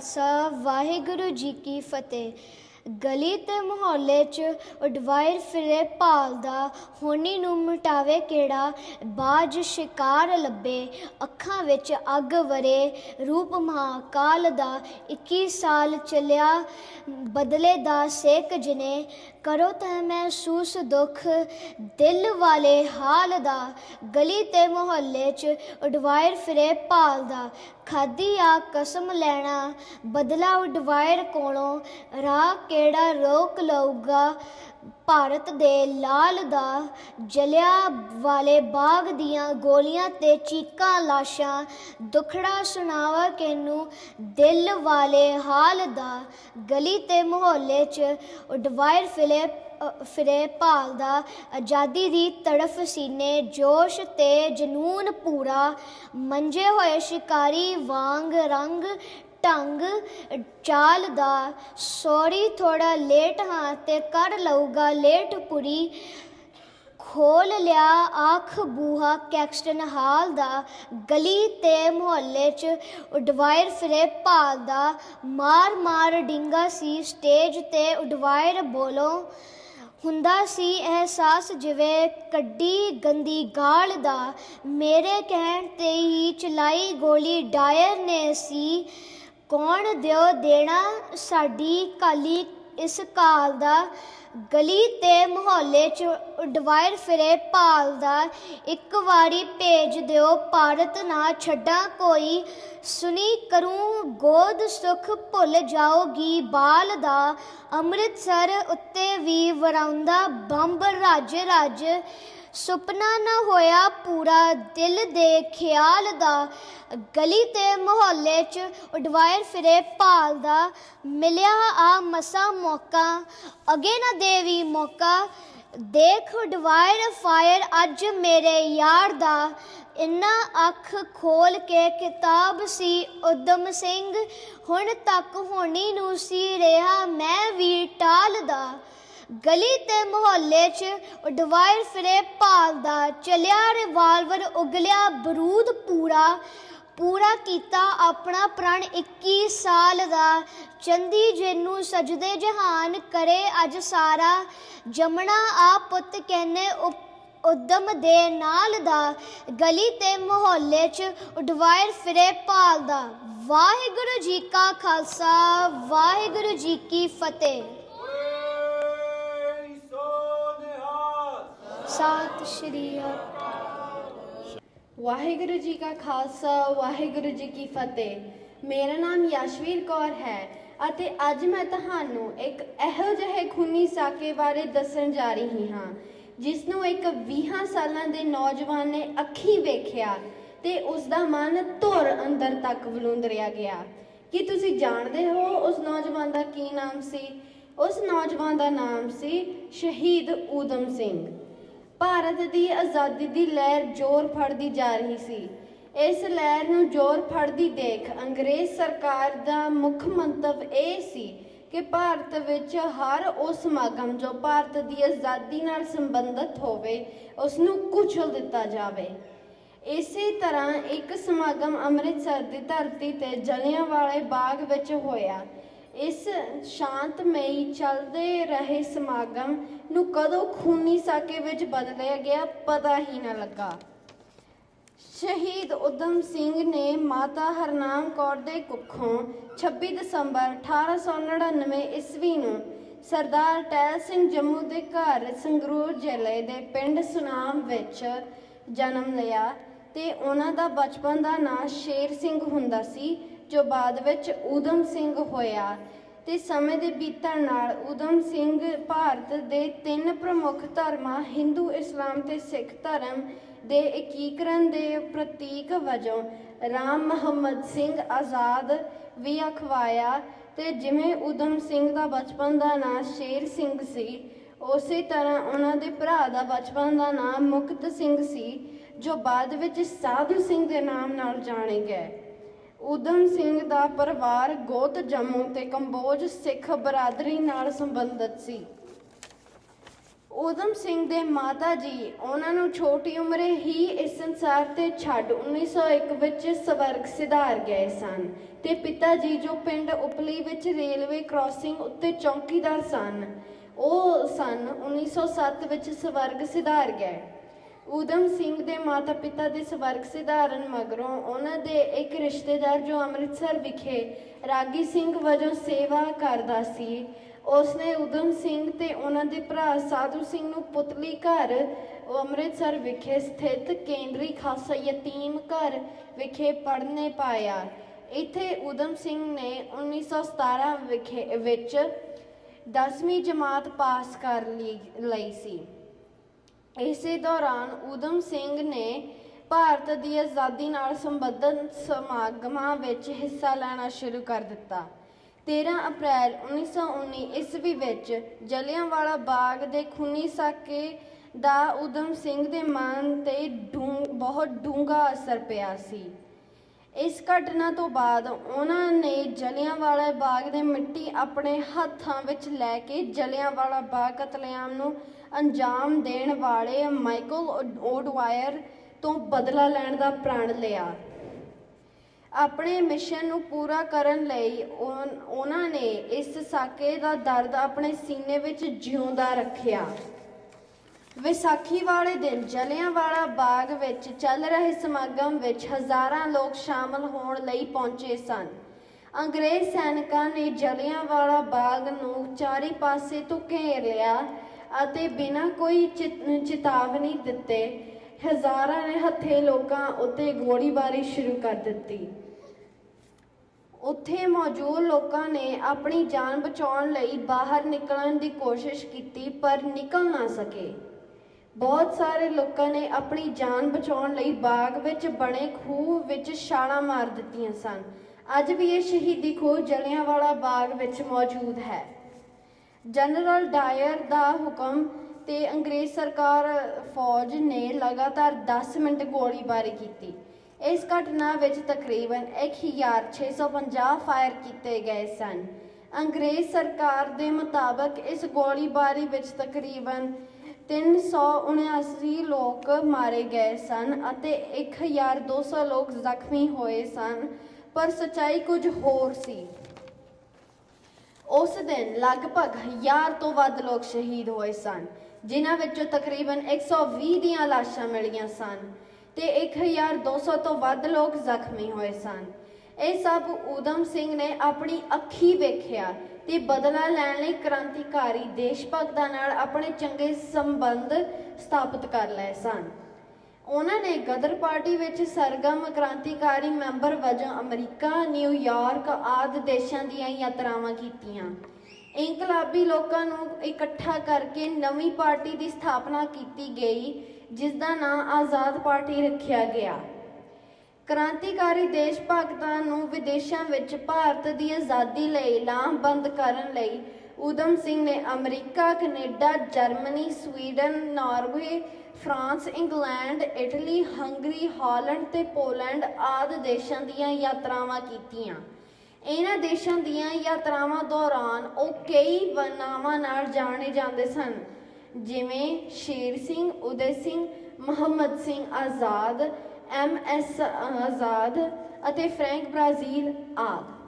ਖਾਲਸਾ, ਵਾਹਿਗੁਰੂ ਜੀ ਕੀ ਫਤਿਹ। ਗਲੀ ਤੇ ਮੁਹੱਲੇ 'ਚ ਉਡਵਾਇਰ ਫਿਰੇ ਭਾਲਦਾ ਹੋਣੀ ਨੂੰ ਮਿਟਾਵੇ ਕਿਹੜਾ? ਬਾਜ ਸ਼ਿਕਾਰ ਲੱਭੇ, ਅੱਖਾਂ ਵਿੱਚ ਅੱਗ ਵਰੇ। ਰੂਪ ਮਹਾਕਾਲ ਦਾ 21 ਸਾਲ ਚੱਲਿਆ, ਬਦਲੇ ਦਾ ਸੇਕ ਜਿਨੇ। ਕਰੋ ਤਾਂ ਮਹਿਸੂਸ ਦੁੱਖ, ਦਿਲ ਵਾਲੇ ਹਾਲ ਦਾ। ਗਲੀ ਤੇ ਮੁਹੱਲੇ 'ਚ ਉਡਵਾਇਰ ਫਿਰੇ ਭਾਲਦਾ ਖਾਦੀ ਆ, ਕਸਮ ਲੈਣਾ, ਬਦਲਾ ਉਡਵਾਇਰ ਕੋਲੋਂ, ਰਾਹ ਕਿਹੜਾ ਰੋਕ ਲਊਗਾ? ਭਾਰਤ ਦੇ ਲਾਲ ਦਾ ਜਲਿਆ ਵਾਲੇ ਬਾਗ ਦੀਆਂ ਗੋਲੀਆਂ ਤੇ ਚੀਕਾਂ ਲਾਸ਼ਾਂ, ਦੁਖੜਾ ਸੁਣਾਵਾ ਕਿਨੂੰ? ਦਿਲ ਵਾਲੇ ਹਾਲ ਦਾ, ਗਲੀ ਤੇ ਮੁਹੱਲੇ 'ਚ ਉਡਵਾਇਰ ਫਿਲੇ ਫਿਰੇ ਭਾਲਦਾ ਆਜ਼ਾਦੀ ਦੀ ਤੜਫ ਸੀਨੇ ਜੋਸ਼ ਤੇ ਜਨੂਨ ਪੂਰਾ। ਮੰਜੇ ਹੋਏ ਸ਼ਿਕਾਰੀ ਵਾਂਗ ਰੰਗ ਢੰਗ ਚਾਲ ਦਾ। ਸੌਰੀ ਥੋੜਾ ਲੇਟ ਹਾਂ ਤੇ ਕਰ ਲਊਗਾ ਲੇਟ ਪੁਰੀ। ਖੋਲ ਲਿਆ ਆਖ ਬੂਹਾ ਕੈਕਸਟਨ ਹਾਲ ਦਾ। ਗਲੀ ਤੇ ਮੁਹੱਲੇ 'ਚ ਉਡਵਾਇਰ ਫਿਰੇ ਭਾਲ ਦਾ। ਮਾਰ ਮਾਰ ਡਿੰਗਾ ਸੀ ਸਟੇਜ ਤੇ ਉਡਵਾਇਰ ਬੋਲੋ। ਹੁੰਦਾ ਸੀ, ਅਹਿਸਾਸ ਜਿਵੇਂ ਕੱਢੀ ਗੰਦੀ ਗਾਲ ਦਾ, ਮੇਰੇ ਕਹਿਣ ਤੇ ਹੀ ਚਲਾਈ ਗੋਲੀ ਡਾਇਰ ਨੇ ਸੀ, ਕੌਣ ਦਿਓ ਦੇਣਾ ਸਾਡੀ ਕਾਲੀ ਇਸ ਕਾਲ ਦਾ ਗਲੀ ਤੇ ਮੁਹੱਲੇ 'ਚ ਉਡਵਾਇਰ ਫਿਰੇ ਭਾਲ ਦਾ ਇੱਕ ਵਾਰੀ ਭੇਜ ਦਿਓ ਭਾਰਤ ਨਾ ਛੱਡਾਂ ਕੋਈ। ਸੁਣੀ ਕਰੂੰ ਗੋਦ ਸੁਖ ਭੁੱਲ ਜਾਓਗੀ ਬਾਲ ਦਾ। ਅੰਮ੍ਰਿਤਸਰ ਉੱਤੇ ਵੀ ਵਰਾਉਂਦਾ ਬੰਬ ਰਾਜੇ ਰਾਜੇ ਸੁਪਨਾ ਨਾ ਹੋਇਆ ਪੂਰਾ, ਦਿਲ ਦੇ ਖਿਆਲ ਦਾ। ਗਲੀ ਤੇ ਮੁਹੱਲੇ 'ਚ ਉਡਵਾਇਰ ਫਿਰੇ ਭਾਲ ਦਾ। ਮਿਲਿਆ ਆ ਮਸਾ ਮੌਕਾ, ਅਗੇ ਨਾ ਦੇਵੀ ਮੌਕਾ। ਦੇਖ ਉਡਵਾਇਰ ਫਾਇਰ ਅੱਜ ਮੇਰੇ ਯਾਰ ਦਾ। ਇੰਨਾ ਅੱਖ ਖੋਲ ਕੇ ਕਿਤਾਬ ਸੀ ਉਦਮ ਸਿੰਘ। ਹੁਣ ਤੱਕ ਹੋਣੀ ਨੂੰ ਸੀ ਰਿਹਾ ਮੈਂ ਵੀ ਟਾਲਦਾ ਗਲੀ ਤੇ ਮੁਹੱਲੇ 'ਚ ਉਡਵਾਇਰ ਫਿਰੇ ਭਾਲਦਾ ਚਲਿਆ, ਰਿਵਾਲਵਰ ਉਗਲਿਆ, ਬਰੂਦ ਪੂਰਾ ਪੂਰਾ ਕੀਤਾ ਆਪਣਾ ਪ੍ਰਣ 21 ਸਾਲ ਦਾ। ਚੰਦੀ ਜਿਹਨੂੰ ਸਜਦੇ ਜਹਾਨ ਕਰੇ ਅੱਜ ਸਾਰਾ, ਜਮਣਾ ਆ ਪੁੱਤ ਕਹਿੰਨੇ ਉਦਮ ਦੇ ਨਾਲ ਦਾ। ਗਲੀ ਤੇ ਮੁਹੱਲੇ 'ਚ ਉਡਵਾਇਰ ਫਿਰੇ ਭਾਲਦਾ ਵਾਹਿਗੁਰੂ ਜੀ ਕਾ ਖਾਲਸਾ, ਵਾਹਿਗੁਰੂ ਜੀ ਕੀ ਫਤਿਹ। ਸਤਿ ਸ਼੍ਰੀ ਅਕਾਲ। ਵਾਹਿਗੁਰੂ ਜੀ ਕਾ ਖਾਲਸਾ, ਵਾਹਿਗੁਰੂ ਜੀ ਕੀ ਫਤਿਹ। ਮੇਰਾ ਨਾਮ ਯਸ਼ਵੀਰ ਕੌਰ ਹੈ ਅਤੇ ਅੱਜ ਮੈਂ ਤੁਹਾਨੂੰ ਇੱਕ ਇਹੋ ਜਿਹੇ ਖੂਨੀ ਸਾਕੇ ਬਾਰੇ ਦੱਸਣ ਜਾ ਰਹੀ ਹਾਂ, ਜਿਸ ਨੂੰ ਇੱਕ 20 ਸਾਲਾਂ ਦੇ ਨੌਜਵਾਨ ਨੇ ਅੱਖੀਂ ਵੇਖਿਆ ਤੇ ਉਸ ਦਾ ਮਨ ਧੁਰ ਅੰਦਰ ਤੱਕ ਵਲੂੰਦਰਿਆ ਗਿਆ। ਕੀ ਤੁਸੀਂ ਜਾਣਦੇ ਹੋ ਉਸ ਨੌਜਵਾਨ ਦਾ ਕੀ ਨਾਮ ਸੀ? ਉਸ ਨੌਜਵਾਨ ਦਾ ਨਾਮ ਸੀ ਸ਼ਹੀਦ ਊਧਮ ਸਿੰਘ। ਭਾਰਤ ਦੀ ਆਜ਼ਾਦੀ ਦੀ ਲਹਿਰ ਜ਼ੋਰ ਫੜਦੀ ਜਾ ਰਹੀ ਸੀ। ਇਸ ਲਹਿਰ ਨੂੰ ਜ਼ੋਰ ਫੜਦੀ ਦੇਖ ਅੰਗਰੇਜ਼ ਸਰਕਾਰ ਦਾ ਮੁੱਖ ਮੰਤਵ ਇਹ ਸੀ ਕਿ ਭਾਰਤ ਵਿੱਚ ਹਰ ਉਹ ਸਮਾਗਮ ਜੋ ਭਾਰਤ ਦੀ ਆਜ਼ਾਦੀ ਨਾਲ ਸੰਬੰਧਿਤ ਹੋਵੇ ਉਸ ਨੂੰ ਕੁਚਲ ਦਿੱਤਾ ਜਾਵੇ। ਇਸੇ ਤਰ੍ਹਾਂ ਇੱਕ ਸਮਾਗਮ ਅੰਮ੍ਰਿਤਸਰ ਦੀ ਧਰਤੀ ਤੇ ਜਲਿਆਂਵਾਲੇ ਬਾਗ ਵਿੱਚ ਹੋਇਆ। ਇਸ ਸ਼ਾਂਤਮਈ ਚੱਲਦੇ ਰਹੇ ਸਮਾਗਮ ਨੂੰ ਕਦੋਂ ਖੂਨੀ ਸਾਕੇ ਵਿੱਚ ਬਦਲਿਆ ਗਿਆ ਪਤਾ ਹੀ ਨਾ ਲੱਗਾ। ਸ਼ਹੀਦ ਉਦਮ ਸਿੰਘ ਨੇ ਮਾਤਾ ਹਰਨਾਮ ਕੌਰ ਦੇ ਕੁੱਖੋਂ 26 ਦਸੰਬਰ 1899 ਈਸਵੀ ਨੂੰ ਸਰਦਾਰ ਟਹਿਲ ਸਿੰਘ ਜੰਮੂ ਦੇ ਘਰ ਸੰਗਰੂਰ ਜ਼ਿਲ੍ਹੇ ਦੇ ਪਿੰਡ ਸੁਨਾਮ ਵਿੱਚ ਜਨਮ ਲਿਆ ਤੇ ਉਹਨਾਂ ਦਾ ਬਚਪਨ ਦਾ ਨਾਂ ਸ਼ੇਰ ਸਿੰਘ ਹੁੰਦਾ ਸੀ ਜੋ ਬਾਅਦ ਵਿੱਚ ਊਧਮ ਸਿੰਘ ਹੋਇਆ ਤੇ ਸਮੇਂ ਦੇ ਬੀਤਣ ਨਾਲ ਊਧਮ ਸਿੰਘ ਭਾਰਤ ਦੇ ਤਿੰਨ ਪ੍ਰਮੁੱਖ ਧਰਮਾਂ, ਹਿੰਦੂ, ਇਸਲਾਮ ਤੇ ਸਿੱਖ ਧਰਮ ਦੇ ਏਕੀਕਰਨ ਦੇ ਪ੍ਰਤੀਕ ਵਜੋਂ ਰਾਮ ਮੁਹੰਮਦ ਸਿੰਘ ਆਜ਼ਾਦ ਵੀ ਅਖਵਾਇਆ ਤੇ ਜਿਵੇਂ ਊਧਮ ਸਿੰਘ ਦਾ ਬਚਪਨ ਦਾ ਨਾਂ ਸ਼ੇਰ ਸਿੰਘ ਸੀ, ਉਸੇ ਤਰ੍ਹਾਂ ਉਹਨਾਂ ਦੇ ਭਰਾ ਦਾ ਬਚਪਨ ਦਾ ਨਾਮ ਮੁਕਤ ਸਿੰਘ ਸੀ, ਜੋ ਬਾਅਦ ਵਿੱਚ ਸਾਧੂ ਸਿੰਘ ਦੇ ਨਾਮ ਨਾਲ ਜਾਣੇ ਗਏ। ਊਧਮ ਸਿੰਘ ਦਾ ਪਰਿਵਾਰ ਗੋਤ ਜੰਮੂ ਤੇ ਕੰਬੋਜ ਸਿੱਖ ਬਰਾਦਰੀ ਨਾਲ ਸੰਬੰਧਿਤ ਸੀ। ਊਧਮ ਸਿੰਘ ਦੇ ਮਾਤਾ ਜੀ ਉਹਨਾਂ ਨੂੰ ਛੋਟੀ ਉਮਰੇ ਹੀ ਇਸ ਸੰਸਾਰ ਤੇ ਛੱਡ 1901 ਵਿੱਚ ਸਵਰਗ ਸਿਧਾਰ ਗਏ ਸਨ ਤੇ ਪਿਤਾ ਜੀ ਜੋ ਪਿੰਡ ਉਪਲੀ ਵਿੱਚ ਰੇਲਵੇ ਕ੍ਰਾਸਿੰਗ ਉੱਤੇ ਚੌਕੀਦਾਰ ਸਨ, ਉਹ ਸਨ 1907 ਵਿੱਚ ਸਵਰਗ ਸਿਧਾਰ ਗਏ। ਊਧਮ ਸਿੰਘ ਦੇ ਮਾਤਾ ਪਿਤਾ ਦੇ ਸਵਰਗ ਸਿਧਾਰਨ ਮਗਰੋਂ ਉਹਨਾਂ ਦੇ ਇੱਕ ਰਿਸ਼ਤੇਦਾਰ ਜੋ ਅੰਮ੍ਰਿਤਸਰ ਵਿਖੇ ਰਾਗੀ ਸਿੰਘ ਵਜੋਂ ਸੇਵਾ ਕਰਦਾ ਸੀ, ਉਸਨੇ ਊਧਮ ਸਿੰਘ ਤੇ ਉਹਨਾਂ ਦੇ ਭਰਾ ਸਾਧੂ ਸਿੰਘ ਨੂੰ ਪੁਤਲੀ ਘਰ ਅੰਮ੍ਰਿਤਸਰ ਵਿਖੇ ਸਥਿਤ ਕੇਂਦਰੀ ਖਾਲਸਾ ਯਤੀਮ ਘਰ ਵਿਖੇ ਪੜ੍ਹਨੇ ਪਾਇਆ। ਇੱਥੇ ਊਧਮ ਸਿੰਘ ਨੇ 1917 ਵਿਖੇ, ਵਿੱਚ 10ਵੀਂ ਜਮਾਤ ਪਾਸ ਕਰ ਲਈ ਸੀ। ਇਸੇ ਦੌਰਾਨ ਊਧਮ ਸਿੰਘ ਨੇ ਭਾਰਤ ਦੀ ਆਜ਼ਾਦੀ ਨਾਲ ਸੰਬੰਧਿਤ ਸਮਾਗਮਾਂ ਵਿੱਚ ਹਿੱਸਾ ਲੈਣਾ ਸ਼ੁਰੂ ਕਰ ਦਿੱਤਾ। 13 ਅਪ੍ਰੈਲ 1919 ਈਸਵੀ ਵਿੱਚ ਜਲਿਆਂਵਾਲਾ ਬਾਗ ਦੇ ਖੂਨੀ ਸਾਕੇ ਦਾ ਊਧਮ ਸਿੰਘ ਦੇ ਮਨ ਤੇ ਡੂੰ- ਬਹੁਤ ਡੂੰਘਾ ਅਸਰ ਪਿਆ ਸੀ। ਇਸ ਘਟਨਾ ਤੋਂ ਬਾਅਦ ਉਹਨਾਂ ਨੇ ਜਲਿਆਂਵਾਲਾ ਬਾਗ ਦੇ ਮਿੱਟੀ ਆਪਣੇ ਹੱਥਾਂ ਵਿੱਚ ਲੈ ਕੇ ਜਲਿਆਂਵਾਲਾ ਬਾਗ ਕਤਲੇਆਮ ਨੂੰ ਅੰਜਾਮ ਦੇਣ ਵਾਲੇ ਮਾਈਕਲ ਓਡਵਾਇਰ ਤੋਂ ਬਦਲਾ ਲੈਣ ਦਾ ਪ੍ਰਣ ਲਿਆ। ਆਪਣੇ ਮਿਸ਼ਨ ਨੂੰ ਪੂਰਾ ਕਰਨ ਲਈ ਉਹਨਾਂ ਨੇ ਇਸ ਸਾਕੇ ਦਾ ਦਰਦ ਆਪਣੇ ਸੀਨੇ ਵਿੱਚ ਜਿਉਂਦਾ ਰੱਖਿਆ। ਵਿਸਾਖੀ ਵਾਲੇ ਦਿਨ ਜਲਿਆਂਵਾਲਾ ਬਾਗ ਵਿੱਚ ਚੱਲ ਰਹੇ ਸਮਾਗਮ ਵਿੱਚ ਹਜ਼ਾਰਾਂ ਲੋਕ ਸ਼ਾਮਲ ਹੋਣ ਲਈ ਪਹੁੰਚੇ ਸਨ। ਅੰਗਰੇਜ਼ ਸੈਨਿਕਾਂ ਨੇ ਜਲਿਆਂਵਾਲਾ ਬਾਗ ਨੂੰ ਚਾਰੇ ਪਾਸੇ ਤੋਂ ਘੇਰ ਲਿਆ ਅਤੇ ਬਿਨਾਂ ਕੋਈ ਚਿਤ- ਚੇਤਾਵਨੀ ਦਿੱਤੇ ਹਜ਼ਾਰਾਂ ਨੇ ਹੱਥੇ ਲੋਕਾਂ ਉੱਤੇ ਗੋਲੀਬਾਰੀ ਸ਼ੁਰੂ ਕਰ ਦਿੱਤੀ। ਉੱਥੇ ਮੌਜੂਦ ਲੋਕਾਂ ਨੇ ਆਪਣੀ ਜਾਨ ਬਚਾਉਣ ਲਈ ਬਾਹਰ ਨਿਕਲਣ ਦੀ ਕੋਸ਼ਿਸ਼ ਕੀਤੀ, ਪਰ ਨਿਕਲ ਨਾ ਸਕੇ। ਬਹੁਤ ਸਾਰੇ ਲੋਕਾਂ ਨੇ ਆਪਣੀ ਜਾਨ ਬਚਾਉਣ ਲਈ ਬਾਗ ਵਿੱਚ ਬਣੇ ਖੂਹ ਵਿੱਚ ਛਾਲਾਂ ਮਾਰ ਦਿੱਤੀਆਂ ਸਨ। ਅੱਜ ਵੀ ਇਹ ਸ਼ਹੀਦੀ ਖੂਹ ਜਲਿਆਂਵਾਲਾ ਬਾਗ ਵਿੱਚ ਮੌਜੂਦ ਹੈ। ਜਨਰਲ ਡਾਇਰ ਦਾ ਹੁਕਮ ਤੇ ਅੰਗਰੇਜ਼ ਸਰਕਾਰ ਫੌਜ ਨੇ ਲਗਾਤਾਰ 10 ਮਿੰਟ ਗੋਲੀਬਾਰੀ ਕੀਤੀ। ਇਸ ਘਟਨਾ ਵਿੱਚ ਤਕਰੀਬਨ 1650 ਫਾਇਰ ਕੀਤੇ ਗਏ ਸਨ। ਅੰਗਰੇਜ਼ ਸਰਕਾਰ ਦੇ ਮੁਤਾਬਕ ਇਸ ਗੋਲੀਬਾਰੀ ਵਿੱਚ ਤਕਰੀਬਨ 379 ਲੋਕ ਮਾਰੇ ਗਏ ਸਨ ਅਤੇ 1200 ਲੋਕ ਜ਼ਖਮੀ ਹੋਏ ਸਨ, ਪਰ ਸਚਾਈ ਕੁਝ ਹੋਰ ਸੀ। ਉਸ ਦਿਨ ਲਗਭਗ 1000 ਤੋਂ ਵੱਧ ਲੋਕ ਸ਼ਹੀਦ ਹੋਏ ਸਨ, ਜਿਨ੍ਹਾਂ ਵਿੱਚੋਂ ਤਕਰੀਬਨ 120 ਦੀਆਂ ਲਾਸ਼ਾਂ ਮਿਲੀਆਂ ਸਨ ਤੇ 1200 ਤੋਂ ਵੱਧ ਲੋਕ ਜ਼ਖਮੀ ਹੋਏ ਸਨ। ਇਹ ਸਭ ਊਧਮ ਸਿੰਘ ਨੇ ਆਪਣੀ ਅੱਖੀ ਵੇਖਿਆ ਤੇ ਬਦਲਾ ਲੈਣ ਲਈ ਕ੍ਰਾਂਤੀਕਾਰੀ ਦੇਸ਼ ਭਗਤਾਂ ਨਾਲ ਆਪਣੇ ਚੰਗੇ ਸੰਬੰਧ ਸਥਾਪਿਤ ਕਰ ਲਏ ਸਨ। ਉਹਨਾਂ ਨੇ ਗਦਰ ਪਾਰਟੀ ਵਿੱਚ ਸਰਗਰਮ ਕ੍ਰਾਂਤੀਕਾਰੀ ਮੈਂਬਰ ਵਜੋਂ ਅਮਰੀਕਾ ਨਿਊਯਾਰਕ ਆਦਿ ਦੇਸ਼ਾਂ ਦੀਆਂ ਯਾਤਰਾਵਾਂ ਕੀਤੀਆਂ। ਇਨਕਲਾਬੀ ਲੋਕਾਂ ਨੂੰ ਇਕੱਠਾ ਕਰਕੇ ਨਵੀਂ ਪਾਰਟੀ ਦੀ ਸਥਾਪਨਾ ਕੀਤੀ ਗਈ, ਜਿਸ ਦਾ ਨਾਮ ਆਜ਼ਾਦ ਪਾਰਟੀ ਰੱਖਿਆ ਗਿਆ। ਕ੍ਰਾਂਤੀਕਾਰੀ ਦੇਸ਼ ਭਗਤਾਂ ਨੂੰ ਵਿਦੇਸ਼ਾਂ ਵਿੱਚ ਭਾਰਤ ਦੀ ਆਜ਼ਾਦੀ ਲਈ ਲਾਮਬੰਦ ਕਰਨ ਲਈ ਊਧਮ ਸਿੰਘ ਨੇ America, Canada, Germany, Sweden, Norway, France, England, Italy, Hungary, Holland ਤੇ ਪੋਲੈਂਡ ਆਦਿ ਦੇਸ਼ਾਂ ਦੀਆਂ ਯਾਤਰਾਵਾਂ ਕੀਤੀਆਂ। ਇਹਨਾਂ ਦੇਸ਼ਾਂ ਦੀਆਂ ਯਾਤਰਾਵਾਂ ਦੌਰਾਨ ਉਹ ਕਈ ਨਾਵਾਂ ਨਾਲ ਜਾਣੇ ਜਾਂਦੇ ਸਨ ਜਿਵੇਂ ਸ਼ੇਰ ਸਿੰਘ, ਉਦੈ ਸਿੰਘ, ਮੁਹੰਮਦ ਸਿੰਘ ਆਜ਼ਾਦ, ਐਮ ਐਸ ਆਜ਼ਾਦ ਅਤੇ ਫਰੈਂਕ ਬ੍ਰਾਜ਼ੀਲ ਆਦਿ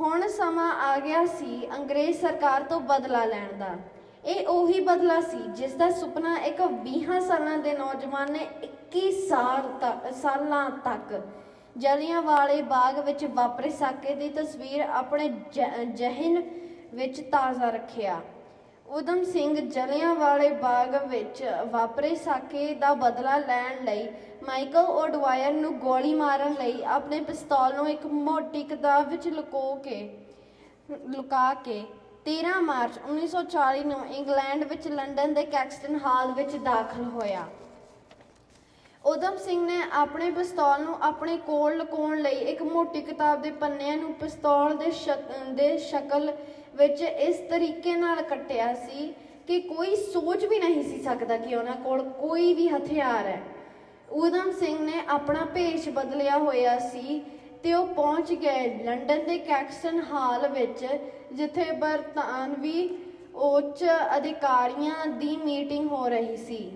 ਹੁਣ ਸਮਾਂ ਆ ਗਿਆ ਸੀ ਅੰਗਰੇਜ਼ ਸਰਕਾਰ ਤੋਂ ਬਦਲਾ ਲੈਣ ਦਾ। ਇਹ ਉਹੀ ਬਦਲਾ ਸੀ ਜਿਸ ਦਾ ਸੁਪਨਾ ਇੱਕ 20 ਸਾਲਾਂ ਦੇ ਨੌਜਵਾਨ ਨੇ 21 ਸਾਲ ਤੱਕ ਸਾਲਾਂ ਤੱਕ ਜਲਿਆਂਵਾਲੇ ਬਾਗ ਵਿੱਚ ਵਾਪਰੇ ਸਾਕੇ ਦੀ ਤਸਵੀਰ ਆਪਣੇ ਜ- ਜਹਨ ਵਿੱਚ ਤਾਜ਼ਾ ਰੱਖਿਆ। ਉਦਮ ਸਿੰਘ ਜਲਿਆਂਵਾਲੇ ਬਾਗ ਵਿੱਚ ਵਾਪਰੇ ਸਾਕੇ ਦਾ ਬਦਲਾ ਲੈਣ ਲਈ ਮਾਈਕਲ ਓਡਵਾਇਰ ਨੂੰ ਗੋਲੀ ਮਾਰਨ ਲਈ ਆਪਣੇ ਪਿਸਤੌਲ ਨੂੰ ਇੱਕ ਮੋਟੀ ਕਿਤਾਬ ਵਿੱਚ ਲੁਕੋ ਕੇ, ਲੁਕਾ ਕੇ 13 ਮਾਰਚ 1940 ਨੂੰ ਇੰਗਲੈਂਡ ਵਿੱਚ ਲੰਡਨ ਦੇ ਕੈਕਸਟਨ ਹਾਲ ਵਿੱਚ ਦਾਖਲ ਹੋਇਆ। ਉਦਮ ਸਿੰਘ ਨੇ ਆਪਣੇ ਪਿਸਤੌਲ ਨੂੰ ਆਪਣੇ ਕੋਲ ਲੁਕਾਉਣ ਲਈ ਇੱਕ ਮੋਟੀ ਕਿਤਾਬ ਦੇ ਪੰਨਿਆਂ ਨੂੰ ਪਿਸਤੌਲ ਦੇ ਸ਼ਕ- ਦੇ ਸ਼ਕਲ ਵਿੱਚ ਇਸ ਤਰੀਕੇ ਨਾਲ ਕੱਟਿਆ ਸੀ ਕਿ ਕੋਈ ਸੋਚ ਵੀ ਨਹੀਂ ਸੀ ਸਕਦਾ ਕਿ ਉਹਨਾਂ ਕੋਲ ਕੋਈ ਵੀ ਹਥਿਆਰ ਹੈ। ਊਧਮ ਸਿੰਘ ਨੇ ਆਪਣਾ ਭੇਸ਼ ਬਦਲਿਆ ਹੋਇਆ ਸੀ ਤੇ ਉਹ ਪਹੁੰਚ ਗਏ ਲੰਡਨ ਦੇ ਕੈਕਸਨ ਹਾਲ ਵਿੱਚ, ਜਿੱਥੇ ਬਰਤਾਨਵੀ ਉੱਚ ਅਧਿਕਾਰੀਆਂ ਦੀ ਮੀਟਿੰਗ ਹੋ ਰਹੀ ਸੀ।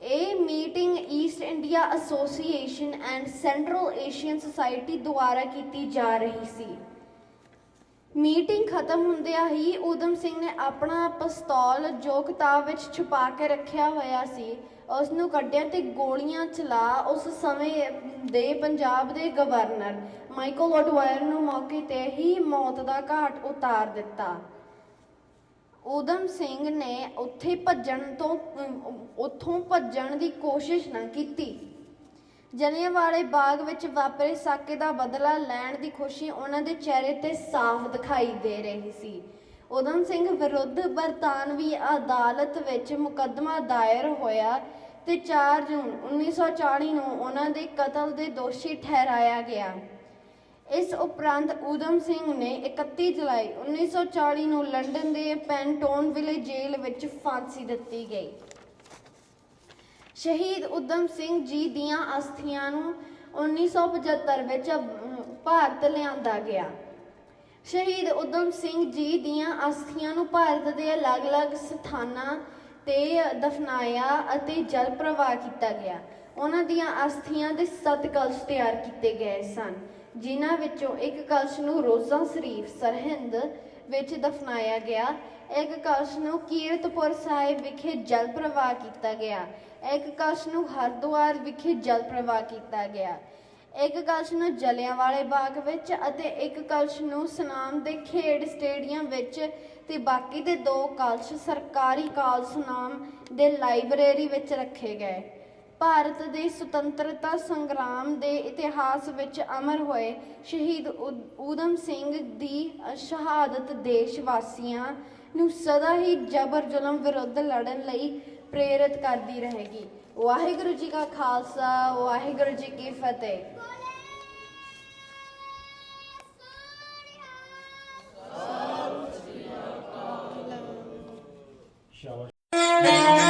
ਇਹ meeting East India Association and Central Asian Society ਦੁਆਰਾ ਕੀਤੀ ਜਾ ਰਹੀ ਸੀ। ਮੀਟਿੰਗ ਖਤਮ ਹੁੰਦਿਆਂ ਹੀ ਊਧਮ ਸਿੰਘ ਨੇ ਆਪਣਾ ਪਿਸਤੌਲ ਜੋ ਕਿਤਾਬ ਵਿੱਚ ਛੁਪਾ ਕੇ ਰੱਖਿਆ ਹੋਇਆ ਸੀ। ਉਸ ਨੂੰ ਕੱਢਿਆ ਤੇ ਗੋਲੀਆਂ ਚਲਾ ਉਸ ਸਮੇਂ ਦੇ ਪੰਜਾਬ ਦੇ ਗਵਰਨਰ ਮਾਈਕਲ ਆਡਵਾਇਰ ਨੂੰ ਮੌਕੇ ਤੇ ਹੀ ਮੌਤ ਦਾ ਘਾਟ ਉਤਾਰ ਦਿੱਤਾ। ਊਧਮ ਸਿੰਘ ਨੇ ਉੱਥੇ ਭੱਜਣ ਤੋਂ ਉੱਥੋਂ ਭੱਜਣ ਦੀ ਕੋਸ਼ਿਸ਼ ਨਾ ਕੀਤੀ। ਜਲਿਆਂਵਾਲੇ ਬਾਗ ਵਿੱਚ ਵਾਪਰੇ ਸਾਕੇ ਦਾ ਬਦਲਾ ਲੈਣ ਦੀ ਖੁਸ਼ੀ ਉਹਨਾਂ ਦੇ ਚਿਹਰੇ ਤੇ ਸਾਫ਼ ਦਿਖਾਈ ਦੇ ਰਹੀ ਸੀ। ਊਧਮ ਸਿੰਘ ਵਿਰੁੱਧ ਬਰਤਾਨਵੀ ਅਦਾਲਤ ਵਿੱਚ ਮੁਕੱਦਮਾ ਦਾਇਰ ਹੋਇਆ ਤੇ 4 ਜੂਨ 1940 ਨੂੰ ਉਹਨਾਂ ਦੇ ਕਤਲ ਦੇ ਦੋਸ਼ੀ ਠਹਿਰਾਇਆ ਗਿਆ। ਇਸ ਉਪਰੰਤ ਊਧਮ ਸਿੰਘ ਨੇ 31 ਜੁਲਾਈ 1940 ਨੂੰ ਲੰਡਨ ਦੇ ਪੈਂਟੋਨਵਿਲੇ ਜੇਲ੍ਹ ਵਿੱਚ ਫਾਂਸੀ ਦਿੱਤੀ ਗਈ। ਸ਼ਹੀਦ ਊਧਮ ਸਿੰਘ ਜੀ ਦੀਆਂ ਅਸਥੀਆਂ ਨੂੰ 1975 ਵਿੱਚ ਭਾਰਤ ਲਿਆਂਦਾ ਗਿਆ। ਸ਼ਹੀਦ ਊਧਮ ਸਿੰਘ ਜੀ ਦੀਆਂ ਅਸਥੀਆਂ ਨੂੰ ਭਾਰਤ ਦੇ ਅਲੱਗ-ਅਲੱਗ ਸਥਾਨਾਂ ਤੇ ਦਫਨਾਇਆ ਅਤੇ ਜਲ ਪ੍ਰਵਾਹ ਕੀਤਾ ਗਿਆ। ਉਹਨਾਂ ਦੀਆਂ ਅਸਥੀਆਂ ਦੇ ਸੱਤ ਕਲਸ਼ ਤਿਆਰ ਕੀਤੇ ਗਏ ਸਨ, ਜਿਨ੍ਹਾਂ ਵਿੱਚੋਂ ਇੱਕ ਕਲਸ਼ ਨੂੰ ਰੋਜ਼ਾ ਸ਼ਰੀਫ ਸਰਹਿੰਦ ਵਿੱਚ ਦਫਨਾਇਆ ਗਿਆ। ਇੱਕ ਕਲਸ਼ ਨੂੰ ਕੀਰਤਪੁਰ ਸਾਹਿਬ ਵਿਖੇ ਜਲ ਪ੍ਰਵਾਹ ਕੀਤਾ ਗਿਆ। ਇੱਕ ਕਲਸ਼ ਨੂੰ ਹਰਿਦੁਆਰ ਵਿਖੇ ਜਲ ਪ੍ਰਵਾਹ ਕੀਤਾ ਗਿਆ। ਇੱਕ ਕਲਸ਼ ਨੂੰ ਜਲਿਆਂਵਾਲੇ ਬਾਗ ਵਿੱਚ ਅਤੇ ਇੱਕ ਕਲਸ਼ ਨੂੰ ਸਨਾਮ ਦੇ ਖੇਡ ਸਟੇਡੀਅਮ ਵਿੱਚ ਤੇ ਬਾਕੀ ਦੇ ਦੋ ਕਲਸ਼ ਸਰਕਾਰੀ ਕਾਲ ਸਨਾਮ ਦੇ ਲਾਇਬ੍ਰੇਰੀ ਵਿੱਚ ਰੱਖੇ ਗਏ। ਭਾਰਤ ਦੇ ਸੁਤੰਤਰਤਾ ਸੰਗਰਾਮ ਦੇ ਇਤਿਹਾਸ ਵਿੱਚ ਅਮਰ ਹੋਏ ਸ਼ਹੀਦ ਊ- ਊਧਮ ਸਿੰਘ ਦੀ ਸ਼ਹਾਦਤ ਦੇਸ਼ ਵਾਸੀਆਂ ਨੂੰ ਸਦਾ ਹੀ ਜ਼ਬਰ ਜ਼ੁਲਮ ਵਿਰੁੱਧ ਲੜਨ ਲਈ ਪ੍ਰੇਰਿਤ ਕਰਦੀ ਰਹੇਗੀ। ਵਾਹਿਗੁਰੂ ਜੀ ਕਾ ਖਾਲਸਾ, ਵਾਹਿਗੁਰੂ ਜੀ ਕੀ ਫਤਿਹ। ਸ਼ਾਬਾਸ਼।